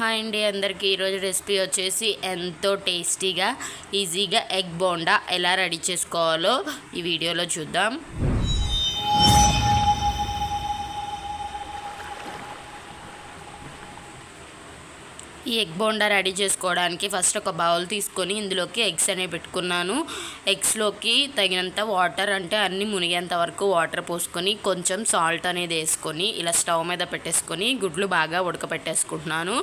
Hi అండి అందరికీ. ఈరోజు రెసిపీ వచ్చేసి ఎంతో టేస్టీగా ఈజీగా ఎగ్ బోండా ఎలా రెడీ చేసుకోవాలో ఈ వీడియోలో చూద్దాం. ఈ ఎగ్ బోండా రెడీ చేసుకోవడానికి ఫస్ట్ ఒక బౌల్ తీసుకొని ఇందులోకి ఎగ్స్ అనేవి పెట్టుకున్నాను. ఎగ్స్లోకి తగినంత వాటర్ అంటే అన్ని మునిగేంత వరకు వాటర్ పోసుకొని కొంచెం సాల్ట్ అనేది వేసుకొని ఇలా స్టవ్ మీద పెట్టేసుకొని గుడ్లు బాగా ఉడకపెట్టేసుకుంటున్నాను.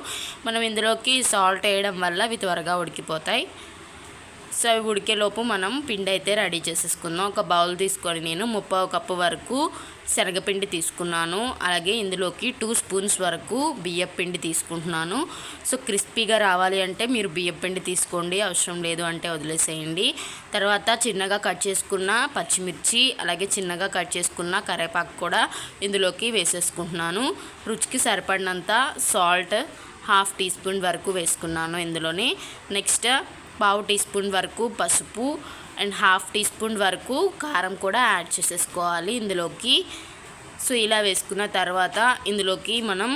మనం ఇందులోకి సాల్ట్ వేయడం వల్ల అవి త్వరగా ఉడికిపోతాయి. సో అవి ఉడికేలోపు మనం పిండి అయితే రెడీ చేసేసుకుందాం. ఒక బౌల్ తీసుకొని నేను ముప్పై కప్పు వరకు శనగపిండి తీసుకున్నాను. అలాగే ఇందులోకి టూ స్పూన్స్ వరకు బియ్యం పిండి తీసుకుంటున్నాను. సో క్రిస్పీగా రావాలి అంటే మీరు బియ్యం పిండి తీసుకోండి అవసరం లేదు అంటే వదిలేసేయండి. తర్వాత చిన్నగా కట్ చేసుకున్న పచ్చిమిర్చి అలాగే చిన్నగా కట్ చేసుకున్న కరేపాకు కూడా ఇందులోకి వేసేసుకుంటున్నాను. రుచికి సరిపడినంత సాల్ట్ హాఫ్ టీ స్పూన్ వరకు వేసుకున్నాను ఇందులోని. నెక్స్ట్ పావు టీ స్పూన్ వరకు పసుపు అండ్ హాఫ్ టీ స్పూన్ వరకు కారం కూడా యాడ్ చేసేసుకోవాలి ఇందులోకి. సో ఇలా వేసుకున్న తర్వాత ఇందులోకి మనం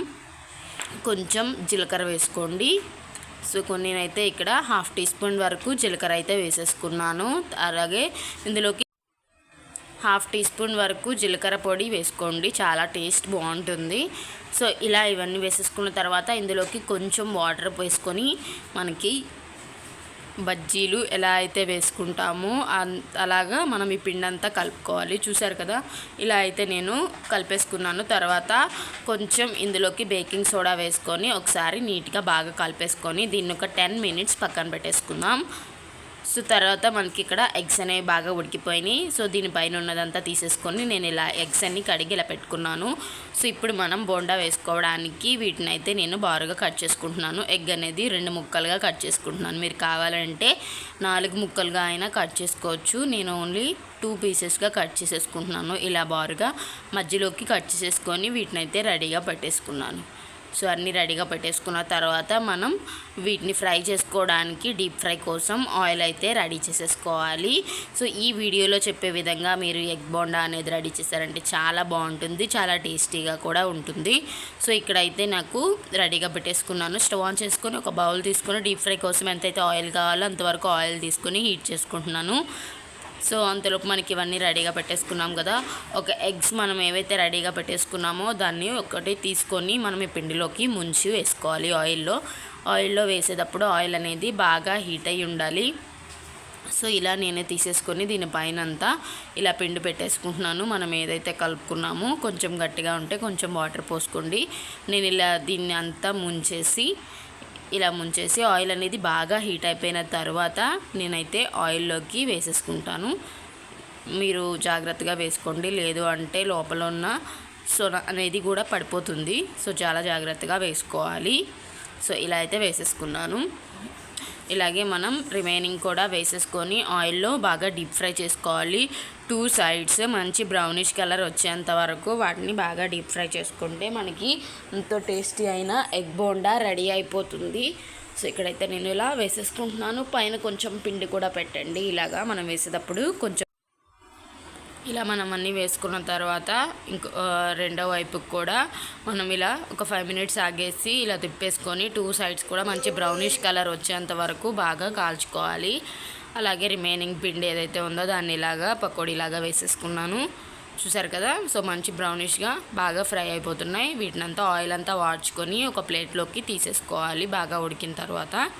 కొంచెం జీలకర్ర వేసుకోండి. సో కొన్ని నేనైతే ఇక్కడ హాఫ్ టీ స్పూన్ వరకు జీలకర్ర అయితే వేసేసుకున్నాను. అలాగే ఇందులోకి హాఫ్ టీ స్పూన్ వరకు జీలకర్ర పొడి వేసుకోండి. చాలా టేస్ట్ బాగుంటుంది. సో ఇలా ఇవన్నీ వేసేసుకున్న తర్వాత ఇందులోకి కొంచెం వాటర్ వేసుకొని మనకి బజ్జీలు ఎలా అయితే వేసుకుంటామో అలాగా మనం ఈ పిండి అంతా కలుపుకోవాలి. చూసారు కదా? ఇలా అయితే నేను కలిపేసుకున్నాను. తర్వాత కొంచెం ఇందులోకి బేకింగ్ సోడా వేసుకొని ఒకసారి నీట్గా బాగా కలిపేసుకొని దీన్ని ఒక టెన్ మినిట్స్ పక్కన పెట్టేసుకుందాం. సో తర్వాత మనకి ఇక్కడ ఎగ్స్ అనేవి బాగా ఉడికిపోయినాయి. సో దీనిపైన ఉన్నదంతా తీసేసుకొని నేను ఇలా ఎగ్స్ అన్ని కడిగి ఇలా పెట్టుకున్నాను. సో ఇప్పుడు మనం బోండా వేసుకోవడానికి వీటిని అయితే నేను బారుగా కట్ చేసుకుంటున్నాను. ఎగ్ అనేది రెండు ముక్కలుగా కట్ చేసుకుంటున్నాను. మీరు కావాలంటే నాలుగు ముక్కలుగా అయినా కట్ చేసుకోవచ్చు. నేను ఓన్లీ టూ పీసెస్గా కట్ చేసేసుకుంటున్నాను. ఇలా బారుగా మధ్యలోకి కట్ చేసేసుకొని వీటిని అయితే రెడీగా పెట్టేసుకున్నాను. సో అన్నీ రెడీగా పెట్టేసుకున్న తర్వాత మనం వీటిని ఫ్రై చేసుకోవడానికి డీప్ ఫ్రై కోసం ఆయిల్ అయితే రెడీ చేసేసుకోవాలి. సో ఈ వీడియోలో చెప్పే విధంగా మీరు ఎగ్ బోండా అనేది రెడీ చేశారంటే చాలా బాగుంటుంది చాలా టేస్టీగా కూడా ఉంటుంది. సో ఇక్కడైతే నాకు రెడీగా పెట్టేసుకున్నాను. స్టవ్ ఆన్ చేసుకొని ఒక బౌల్ తీసుకొని డీప్ ఫ్రై కోసం ఎంతైతే ఆయిల్ కావాలో అంతవరకు ఆయిల్ తీసుకొని హీట్ చేసుకుంటున్నాను. సో అంతలోపు మనకి ఇవన్నీ రెడీగా పెట్టేసుకున్నాం కదా. ఒక ఎగ్స్ మనం ఏవైతే రెడీగా పెట్టేసుకున్నామో దాన్ని ఒకటి తీసుకొని మనం ఈ పిండిలోకి ముంచి వేసుకోవాలి ఆయిల్లో. ఆయిల్లో వేసేటప్పుడు ఆయిల్ అనేది బాగా హీట్ అయి ఉండాలి. సో ఇలా నేనే తీసేసుకొని దీనిపైన అంతా ఇలా పిండి పెట్టేసుకుంటున్నాను. మనం ఏదైతే కలుపుకున్నామో కొంచెం గట్టిగా ఉంటే కొంచెం వాటర్ పోసుకోండి. నేను ఇలా దీన్ని అంతా ముంచేసి ఇలా ముంచేసి ఆయిల్ అనేది బాగా హీట్ అయిపోయిన తర్వాత నేనైతే ఆయిల్లోకి వేసేసుకుంటాను. మీరు జాగ్రత్తగా వేసుకోండి. లేదు అంటే లోపల ఉన్న సొన అనేది కూడా పడిపోతుంది. సో చాలా జాగ్రత్తగా వేసుకోవాలి. సో ఇలా అయితే వేసేసుకున్నాను. ఇలాగే మనం రిమైనింగ్ కూడా వేసేసుకొని ఆయిల్లో బాగా డీప్ ఫ్రై చేసుకోవాలి. టూ సైడ్స్ మంచి బ్రౌనిష్ కలర్ వచ్చేంత వరకు వాటిని బాగా డీప్ ఫ్రై చేసుకుంటే మనకి ఎంతో టేస్టీ అయిన ఎగ్ బోండా రెడీ అయిపోతుంది. సో ఇక్కడైతే నేను ఇలా వేసేసుకుంటున్నాను. పైన కొంచెం పిండి కూడా పెట్టండి. ఇలాగా మనం వేసేటప్పుడు కొంచెం ఇలా మనం అన్నీ వేసుకున్న తర్వాత ఇంకో రెండో వైపుకి కూడా మనం ఇలా ఒక ఫైవ్ మినిట్స్ ఆగేసి ఇలా తిప్పేసుకొని టూ సైడ్స్ కూడా మంచి బ్రౌనిష్ కలర్ వచ్చేంత వరకు బాగా కాల్చుకోవాలి. అలాగే రిమైనింగ్ పిండి ఏదైతే ఉందో దాన్ని ఇలాగా పకోడీలాగా వేసేసుకున్నాను. చూసారు కదా? సో మంచి బ్రౌనిష్గా బాగా ఫ్రై అయిపోతున్నాయి. వీటినంతా ఆయిల్ అంతా వాడ్చుకొని ఒక ప్లేట్లోకి తీసేసుకోవాలి బాగా ఉడికిన తర్వాత.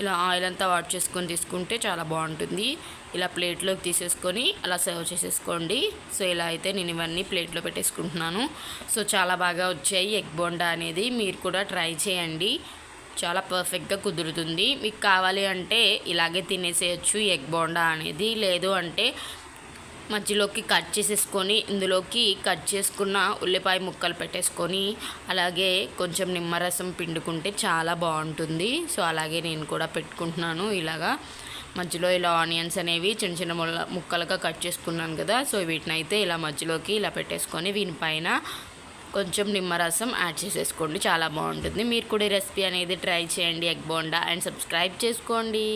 ఇలా ఆయిల్ అంతా వాట్ చేసుకొని తీసుకుంటే చాలా బాగుంటుంది. ఇలా ప్లేట్లోకి తీసేసుకొని అలా సర్వ్ చేసేసుకోండి. సో ఇలా అయితే నేను ఇవన్నీ ప్లేట్లో పెట్టేసుకుంటున్నాను. సో చాలా బాగా వచ్చాయి ఎగ్ బోండా అనేది. మీరు కూడా ట్రై చేయండి. చాలా పర్ఫెక్ట్గా కుదురుతుంది. మీకు కావాలి అంటే ఇలాగే తినేసేయచ్చు ఎగ్ బోండా అనేది. లేదు అంటే మధ్యలోకి కట్ చేసేసుకొని ఇందులోకి కట్ చేసుకున్న ఉల్లిపాయ ముక్కలు పెట్టేసుకొని అలాగే కొంచెం నిమ్మరసం పిండుకుంటే చాలా బాగుంటుంది. సో అలాగే నేను కూడా పెట్టుకుంటున్నాను ఇలాగా. మధ్యలో ఇలా ఆనియన్స్ అనేవి చిన్న చిన్న ముల్ల ముక్కలుగా కట్ చేసుకున్నాను కదా సో వీటిని అయితే ఇలా మధ్యలోకి ఇలా పెట్టేసుకొని వీనిపైన కొంచెం నిమ్మరసం యాడ్ చేసేసుకోండి. చాలా బాగుంటుంది. మీరు కూడా రెసిపీ అనేది ట్రై చేయండి. ఎగ్ బోండా అండ్ సబ్స్క్రైబ్ చేసుకోండి.